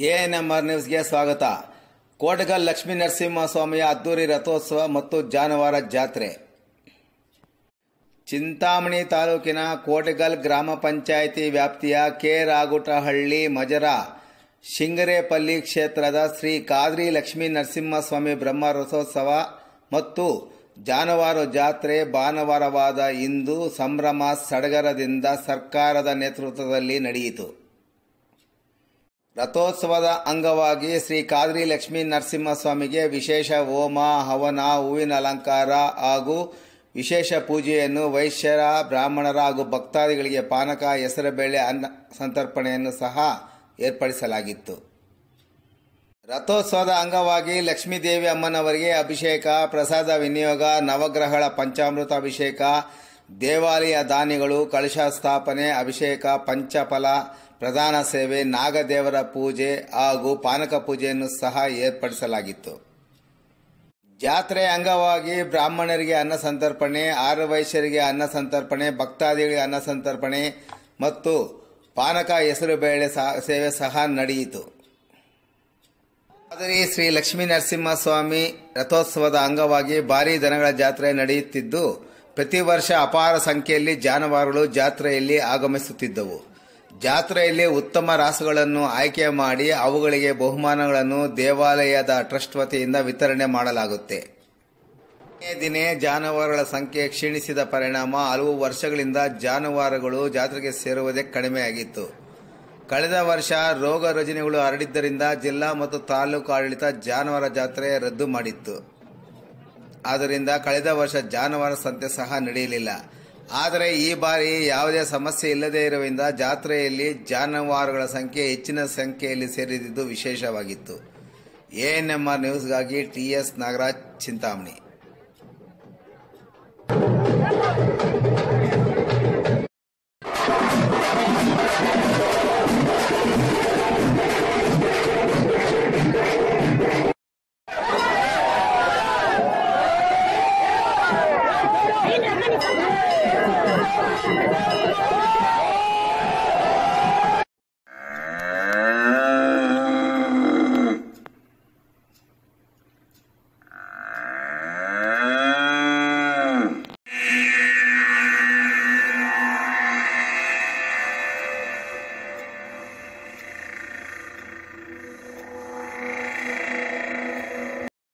ANMR ನ್ಯೂಸ್ಗೆ ಸ್ವಾಗತ. ಕೋಟಗಲ್ ಲಕ್ಷ್ಮೀ ನರಸಿಂಹಸ್ವಾಮಿಯ ಅದ್ದೂರಿ ರಥೋತ್ಸವ ಮತ್ತು ಜಾನುವಾರ ಜಾತ್ರೆ. ಚಿಂತಾಮಣಿ ತಾಲೂಕಿನ ಕೋಟಗಲ್ ಗ್ರಾಮ ಪಂಚಾಯಿತಿ ವ್ಯಾಪ್ತಿಯ ಕೆ ರಾಗುಟಹಳ್ಳಿ ಮಜರ ಶಿಂಗರೇಪಲ್ಲಿ ಕ್ಷೇತ್ರದ ಶ್ರೀ ಕಾದ್ರಿ ಲಕ್ಷ್ಮೀ ನರಸಿಂಹಸ್ವಾಮಿ ಬ್ರಹ್ಮ ರಥೋತ್ಸವ ಮತ್ತು ಜಾನುವಾರು ಜಾತ್ರೆ ಭಾನುವಾರವಾದ ಇಂದು ಸಂಭ್ರಮ ಸಡಗರದಿಂದ ಸರ್ಕಾರದ ನೇತೃತ್ವದಲ್ಲಿ ನಡೆಯಿತು. ರಥೋತ್ಸವದ ಅಂಗವಾಗಿ ಶ್ರೀ ಕಾದ್ರಿ ಲಕ್ಷ್ಮೀ ನರಸಿಂಹಸ್ವಾಮಿಗೆ ವಿಶೇಷ ಹೋಮ, ಹವನ, ಹೂವಿನ ಅಲಂಕಾರ ಹಾಗೂ ವಿಶೇಷ ಪೂಜೆಯನ್ನು ವೈಶ್ಯರ, ಬ್ರಾಹ್ಮಣರ ಹಾಗೂ ಭಕ್ತಾದಿಗಳಿಗೆ ಪಾನಕ, ಹೆಸರುಬೇಳೆ, ಅನ್ನ ಸಂತರ್ಪಣೆಯನ್ನು ಸಹ ಏರ್ಪಡಿಸಲಾಗಿತ್ತು. ರಥೋತ್ಸವದ ಅಂಗವಾಗಿ ಲಕ್ಷ್ಮೀದೇವಿ ಅಮ್ಮನವರಿಗೆ ಅಭಿಷೇಕ, ಪ್ರಸಾದ ವಿನಿಯೋಗ, ನವಗ್ರಹಗಳ ಪಂಚಾಮೃತ ಅಭಿಷೇಕ ದೇವಾಲಯ ದಾನಿಗಳು ಕಳಶ ಸ್ಥಾಪನೆ, ಅಭಿಷೇಕ, ಪಂಚಫಲ, ಪ್ರಧಾನ ಸೇವೆ, ನಾಗದೇವರ ಪೂಜೆ ಹಾಗೂ ಪಾನಕ ಪೂಜೆಯನ್ನು ಸಹ ಏರ್ಪಡಿಸಲಾಗಿತ್ತು. ಜಾತ್ರೆ ಅಂಗವಾಗಿ ಬ್ರಾಹ್ಮಣರಿಗೆ ಅನ್ನ ಸಂತರ್ಪಣೆ ಆರು ವೈಶ್ಯರಿಗೆ ಅನ್ನ ಸಂತರ್ಪಣೆ, ಭಕ್ತಾದಿಗಳಿಗೆ ಅನ್ನ ಸಂತರ್ಪಣೆ ಮತ್ತು ಪಾನಕ ಹೆಸರು ಬೇಳೆ ಸೇವೆ ಸಹ ನಡೆಯಿತು. ಆದರೆ ಶ್ರೀ ಲಕ್ಷ್ಮೀ ನರಸಿಂಹಸ್ವಾಮಿ ರಥೋತ್ಸವದ ಅಂಗವಾಗಿ ಭಾರೀ ದನಗಳ ಜಾತ್ರೆ ನಡೆಯುತ್ತಿದ್ದು ಪ್ರತಿ ವರ್ಷ ಅಪಾರ ಸಂಖ್ಯೆಯಲ್ಲಿ ಜಾನುವಾರುಗಳು ಜಾತ್ರೆಯಲ್ಲಿ ಆಗಮಿಸುತ್ತಿದ್ದವು. ಜಾತ್ರೆಯಲ್ಲಿ ಉತ್ತಮ ರಾಸುಗಳನ್ನು ಆಯ್ಕೆ ಮಾಡಿ ಅವುಗಳಿಗೆ ಬಹುಮಾನಗಳನ್ನು ದೇವಾಲಯದ ಟ್ರಸ್ಟ್ ವತಿಯಿಂದ ವಿತರಣೆ ಮಾಡಲಾಗುತ್ತೆ. ದಿನೇ ದಿನೇ ಜಾನುವಾರುಗಳ ಸಂಖ್ಯೆ ಕ್ಷೀಣಿಸಿದ ಪರಿಣಾಮ ಹಲವು ವರ್ಷಗಳಿಂದ ಜಾನುವಾರುಗಳು ಜಾತ್ರೆಗೆ ಸೇರುವುದೇ ಕಡಿಮೆಯಾಗಿತ್ತು ಕಳೆದ ವರ್ಷ ರೋಗ ರುಜಿನಗಳು ಹರಡಿದ್ದರಿಂದ ಜಿಲ್ಲಾ ಮತ್ತು ತಾಲೂಕು ಆಡಳಿತ ಜಾನುವಾರು ಜಾತ್ರೆ ರದ್ದು ಮಾಡಿತ್ತು. ಆದ್ದರಿಂದ ಕಳೆದ ವರ್ಷ ಜಾನುವಾರು ಸಂತೆ ಸಹ ನಡೆಯಲಿಲ್ಲ. ಆದರೆ ಈ ಬಾರಿ ಯಾವುದೇ ಸಮಸ್ಯೆ ಇಲ್ಲದೇ ಇರುವುದರಿಂದ ಜಾತ್ರೆಯಲ್ಲಿ ಜಾನುವಾರುಗಳ ಸಂಖ್ಯೆ ಹೆಚ್ಚಿನ ಸಂಖ್ಯೆಯಲ್ಲಿ ಸೇರಿದ್ದು ವಿಶೇಷವಾಗಿತ್ತು. ಎಎನ್ಎಂಆರ್ ನ್ಯೂಸ್ಗಾಗಿ ಟಿಎಸ್ ನಾಗರಾಜ್, ಚಿಂತಾಮಣಿ.